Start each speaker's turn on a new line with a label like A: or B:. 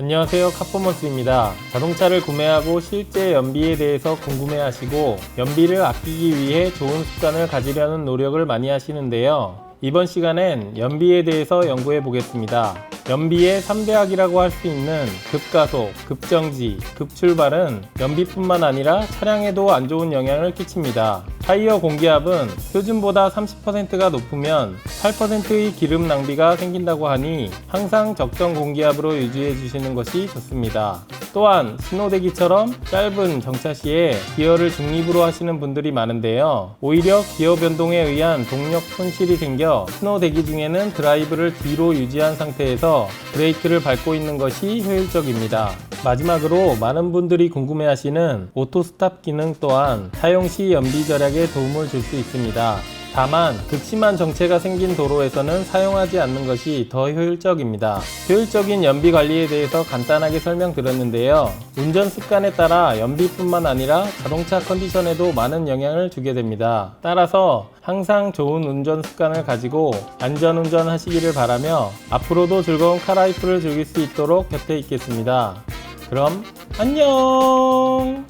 A: 안녕하세요 카포먼스입니다. 자동차를 구매하고 실제 연비에 대해서 궁금해 하시고 연비를 아끼기 위해 좋은 습관을 가지려는 노력을 많이 하시는데요. 이번 시간엔 연비에 대해서 연구해 보겠습니다. 연비의 3대학이라고 할 수 있는 급가속, 급정지, 급출발은 연비뿐만 아니라 차량에도 안 좋은 영향을 끼칩니다. 타이어 공기압은 표준보다 30%가 높으면 8%의 기름 낭비가 생긴다고 하니 항상 적정 공기압으로 유지해 주시는 것이 좋습니다. 또한 신호대기처럼 짧은 정차 시에 기어를 중립으로 하시는 분들이 많은데요. 오히려 기어 변동에 의한 동력 손실이 생겨 신호대기 중에는 드라이브를 뒤로 유지한 상태에서 브레이크를 밟고 있는 것이 효율적입니다. 마지막으로 많은 분들이 궁금해하시는 오토 스탑 기능 또한 사용 시 연비 절약에 도움을 줄 수 있습니다. 다만 극심한 정체가 생긴 도로에서는 사용하지 않는 것이 더 효율적입니다. 효율적인 연비 관리에 대해서 간단하게 설명드렸는데요. 운전 습관에 따라 연비뿐만 아니라 자동차 컨디션에도 많은 영향을 주게 됩니다. 따라서 항상 좋은 운전 습관을 가지고 안전 운전 하시기를 바라며 앞으로도 즐거운 카라이프를 즐길 수 있도록 곁에 있겠습니다. 그럼 안녕!